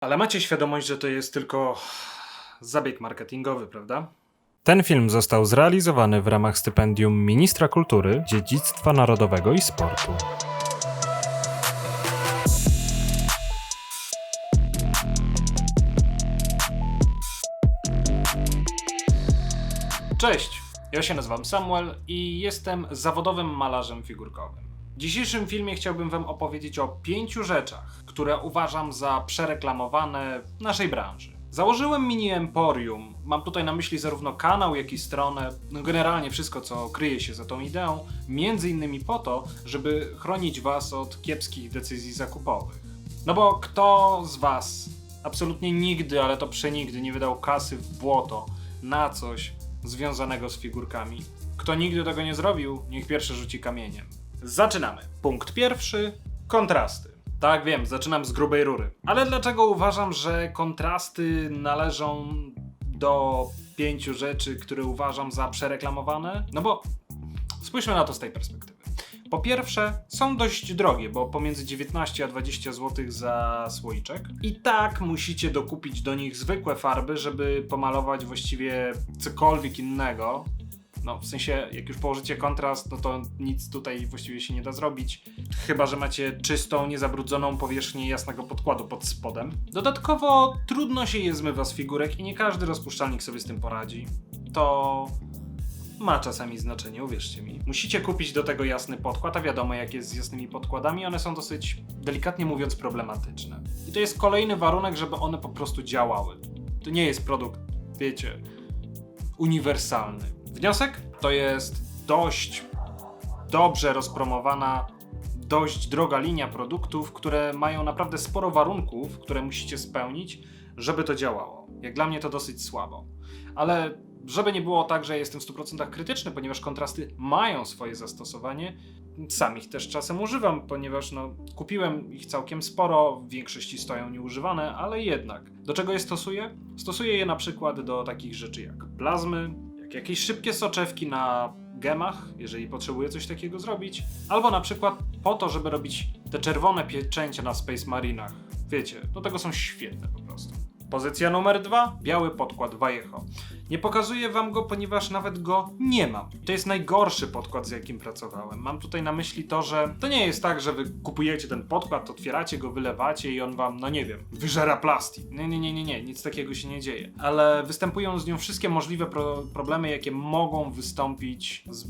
Ale macie świadomość, że to jest tylko zabieg marketingowy, prawda? Ten film został zrealizowany w ramach stypendium Ministra Kultury, Dziedzictwa Narodowego i Sportu. Cześć, ja się nazywam Samuel i jestem zawodowym malarzem figurkowym. W dzisiejszym filmie chciałbym Wam opowiedzieć o pięciu rzeczach, które uważam za przereklamowane w naszej branży. Założyłem mini emporium. Mam tutaj na myśli zarówno kanał, jak i stronę, no generalnie wszystko, co kryje się za tą ideą, między innymi po to, żeby chronić Was od kiepskich decyzji zakupowych. No bo kto z Was absolutnie nigdy, ale to przenigdy nie wydał kasy w błoto na coś związanego z figurkami? Kto nigdy tego nie zrobił, niech pierwszy rzuci kamieniem. Zaczynamy. Punkt pierwszy: kontrasty. Tak, wiem, zaczynam z grubej rury. Ale dlaczego uważam, że kontrasty należą do pięciu rzeczy, które uważam za przereklamowane? No bo spójrzmy na to z tej perspektywy. Po pierwsze, są dość drogie, bo pomiędzy 19 a 20 zł za słoiczek. I tak musicie dokupić do nich zwykłe farby, żeby pomalować właściwie cokolwiek innego. No, w sensie, jak już położycie kontrast, no to nic tutaj właściwie się nie da zrobić. Chyba, że macie czystą, niezabrudzoną powierzchnię jasnego podkładu pod spodem. Dodatkowo trudno się je zmywa z figurek i nie każdy rozpuszczalnik sobie z tym poradzi. To ma czasami znaczenie, uwierzcie mi. Musicie kupić do tego jasny podkład, a wiadomo jak jest z jasnymi podkładami, one są dosyć, delikatnie mówiąc, problematyczne. I to jest kolejny warunek, żeby one po prostu działały. To nie jest produkt, wiecie, uniwersalny. Wniosek to jest dość dobrze rozpromowana, dość droga linia produktów, które mają naprawdę sporo warunków, które musicie spełnić, żeby to działało. Jak dla mnie to dosyć słabo. Ale żeby nie było tak, że jestem w 100% krytyczny, ponieważ kontrasty mają swoje zastosowanie, sam ich też czasem używam, ponieważ no, kupiłem ich całkiem sporo, w większości stoją nieużywane, ale jednak. Do czego je stosuję? Stosuję je na przykład do takich rzeczy jak plazmy, jakieś szybkie soczewki na gemach, jeżeli potrzebuję coś takiego zrobić, albo na przykład po to, żeby robić te czerwone pieczęcia na Space Marinach. Wiecie, do tego są świetne po prostu. Pozycja numer dwa, biały podkład Vallejo. Nie pokazuję wam go, ponieważ nawet go nie mam. To jest najgorszy podkład, z jakim pracowałem. Mam tutaj na myśli to, że to nie jest tak, że wy kupujecie ten podkład, otwieracie go, wylewacie i on wam, no nie wiem, wyżera plastik. Nie, nie, nie, nie, nie, nic takiego się nie dzieje. Ale występują z nią wszystkie możliwe pro problemy, jakie mogą wystąpić z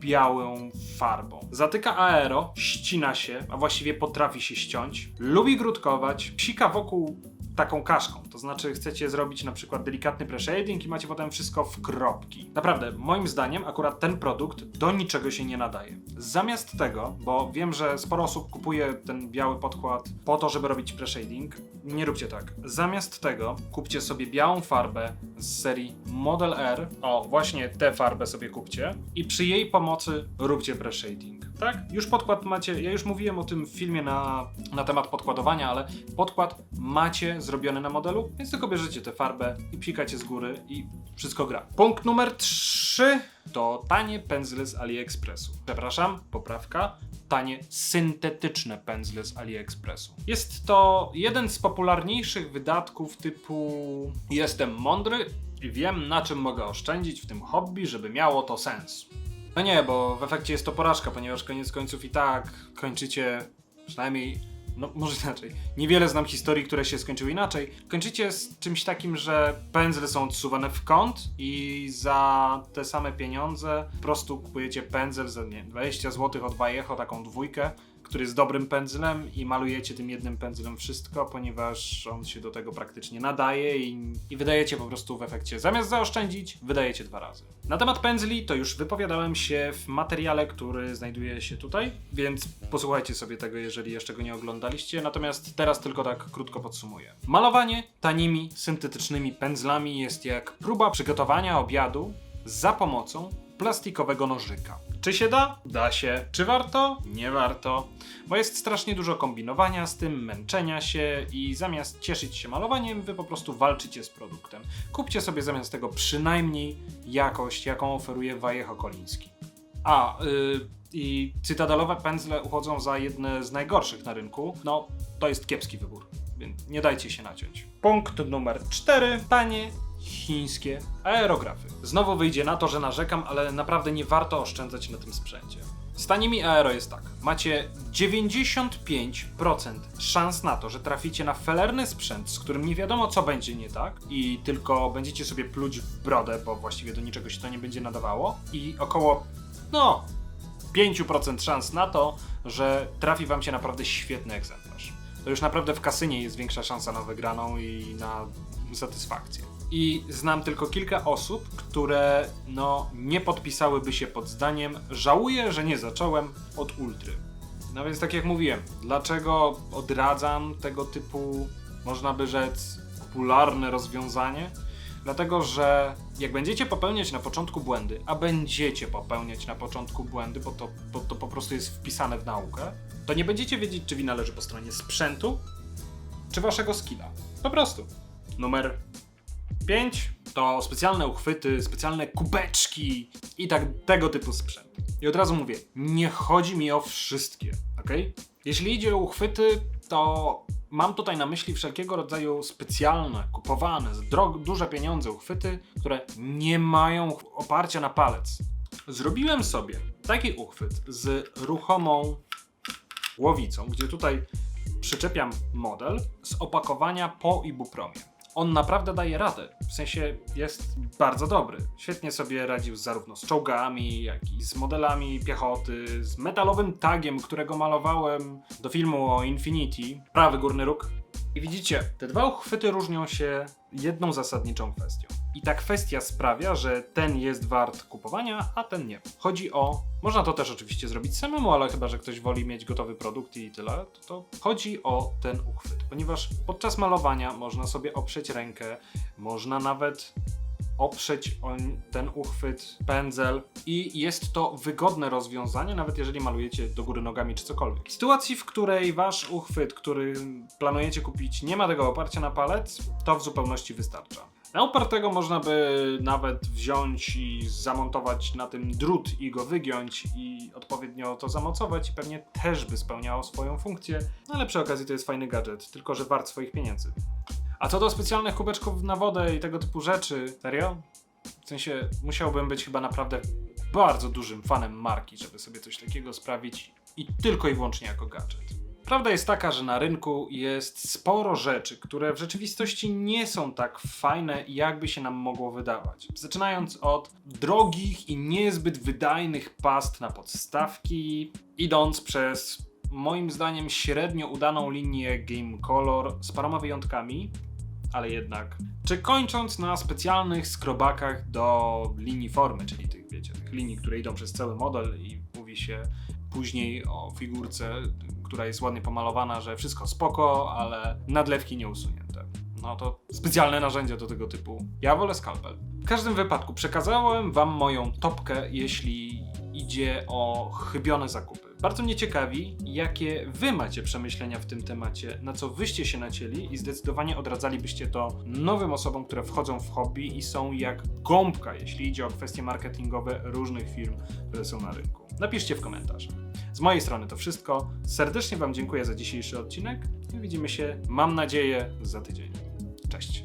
białą farbą. Zatyka aero, ścina się, a właściwie potrafi się ściąć, lubi grudkować, psika wokół taką kaszką. To znaczy chcecie zrobić na przykład delikatny pre-shading i macie potem wszystko w kropki. Naprawdę, moim zdaniem akurat ten produkt do niczego się nie nadaje. Zamiast tego, bo wiem, że sporo osób kupuje ten biały podkład po to, żeby robić pre-shading, nie róbcie tak. Zamiast tego kupcie sobie białą farbę z serii Model R. O, właśnie tę farbę sobie kupcie i przy jej pomocy róbcie pre-shading. Tak? Już podkład macie, ja już mówiłem o tym w filmie na, na temat podkładowania, ale podkład macie zrobiony na modelu, więc tylko bierzecie tę farbę i psikacie z góry i wszystko gra. Punkt numer 3 to tanie pędzle z AliExpressu. Przepraszam, poprawka. Tanie syntetyczne pędzle z AliExpressu. Jest to jeden z popularniejszych wydatków typu jestem mądry i wiem na czym mogę oszczędzić w tym hobby, żeby miało to sens. No nie, bo w efekcie jest to porażka, ponieważ koniec końców i tak kończycie przynajmniej no może inaczej. Niewiele znam historii, które się skończyły inaczej. Kończycie z czymś takim, że pędzle są odsuwane w kąt i za te same pieniądze po prostu kupujecie pędzel za nie, 20 zł od Vallejo, taką dwójkę, który jest dobrym pędzlem i malujecie tym jednym pędzlem wszystko, ponieważ on się do tego praktycznie nadaje i, i wydajecie po prostu w efekcie, zamiast zaoszczędzić, wydajecie dwa razy. Na temat pędzli to już wypowiadałem się w materiale, który znajduje się tutaj, więc posłuchajcie sobie tego, jeżeli jeszcze go nie oglądaliście, natomiast teraz tylko tak krótko podsumuję. Malowanie tanimi, syntetycznymi pędzlami jest jak próba przygotowania obiadu za pomocą plastikowego nożyka. Czy się da? Da się. Czy warto? Nie warto. Bo jest strasznie dużo kombinowania z tym, męczenia się i zamiast cieszyć się malowaniem, wy po prostu walczycie z produktem. Kupcie sobie zamiast tego przynajmniej jakość, jaką oferuje Vallejo Koliński. A, yy, i cytadelowe pędzle uchodzą za jedne z najgorszych na rynku. No, to jest kiepski wybór. więc nie dajcie się naciąć. Punkt numer 4. Tanie chińskie aerografy. Znowu wyjdzie na to, że narzekam, ale naprawdę nie warto oszczędzać na tym sprzęcie. Z tanimi aero jest tak. Macie 95% szans na to, że traficie na felerny sprzęt, z którym nie wiadomo co będzie nie tak i tylko będziecie sobie pluć w brodę, bo właściwie do niczego się to nie będzie nadawało i około, no, 5% szans na to, że trafi wam się naprawdę świetny egzemplarz. To już naprawdę w kasynie jest większa szansa na wygraną i na satysfakcję. I znam tylko kilka osób, które no nie podpisałyby się pod zdaniem żałuję, że nie zacząłem od ultry. No więc tak jak mówiłem, dlaczego odradzam tego typu, można by rzec, popularne rozwiązanie? Dlatego, że jak będziecie popełniać na początku błędy, a będziecie popełniać na początku błędy, bo to, bo to po prostu jest wpisane w naukę, to nie będziecie wiedzieć, czy wina leży po stronie sprzętu, czy waszego skilla. Po prostu. Numer 5 to specjalne uchwyty, specjalne kubeczki i tak tego typu sprzęt. I od razu mówię, nie chodzi mi o wszystkie, ok? Jeśli idzie o uchwyty, to mam tutaj na myśli wszelkiego rodzaju specjalne, kupowane, za drog- duże pieniądze uchwyty, które nie mają oparcia na palec. Zrobiłem sobie taki uchwyt z ruchomą głowicą, gdzie tutaj przyczepiam model z opakowania po ibupromie. On naprawdę daje radę, w sensie jest bardzo dobry. Świetnie sobie radził zarówno z czołgami, jak i z modelami piechoty, z metalowym tagiem, którego malowałem do filmu o Infinity, prawy górny róg. I widzicie, te dwa uchwyty różnią się jedną zasadniczą kwestią. I ta kwestia sprawia, że ten jest wart kupowania, a ten nie. Chodzi o. Można to też oczywiście zrobić samemu, ale chyba, że ktoś woli mieć gotowy produkt i tyle, to, to chodzi o ten uchwyt. Ponieważ podczas malowania można sobie oprzeć rękę, można nawet oprzeć o ten uchwyt, pędzel i jest to wygodne rozwiązanie, nawet jeżeli malujecie do góry nogami czy cokolwiek. W sytuacji, w której wasz uchwyt, który planujecie kupić, nie ma tego oparcia na palec, to w zupełności wystarcza. Na upartego można by nawet wziąć i zamontować na tym drut i go wygiąć i odpowiednio to zamocować i pewnie też by spełniało swoją funkcję, no ale przy okazji to jest fajny gadżet, tylko że wart swoich pieniędzy. A co do specjalnych kubeczków na wodę i tego typu rzeczy, serio? W sensie musiałbym być chyba naprawdę bardzo dużym fanem marki, żeby sobie coś takiego sprawić i tylko i wyłącznie jako gadżet. Prawda jest taka, że na rynku jest sporo rzeczy, które w rzeczywistości nie są tak fajne, jakby się nam mogło wydawać. Zaczynając od drogich i niezbyt wydajnych past na podstawki, idąc przez moim zdaniem średnio udaną linię Game Color z paroma wyjątkami, ale jednak. Czy kończąc na specjalnych skrobakach do linii formy, czyli tych, wiecie, tych linii, które idą przez cały model i mówi się później o figurce, która jest ładnie pomalowana, że wszystko spoko, ale nadlewki nie usunięte. No to specjalne narzędzia do tego typu. Ja wolę skalpel. W każdym wypadku przekazałem wam moją topkę, jeśli idzie o chybione zakupy. Bardzo mnie ciekawi, jakie wy macie przemyślenia w tym temacie, na co wyście się nacięli i zdecydowanie odradzalibyście to nowym osobom, które wchodzą w hobby i są jak gąbka, jeśli idzie o kwestie marketingowe różnych firm, które są na rynku. Napiszcie w komentarzach. Z mojej strony to wszystko. Serdecznie Wam dziękuję za dzisiejszy odcinek i widzimy się, mam nadzieję, za tydzień. Cześć.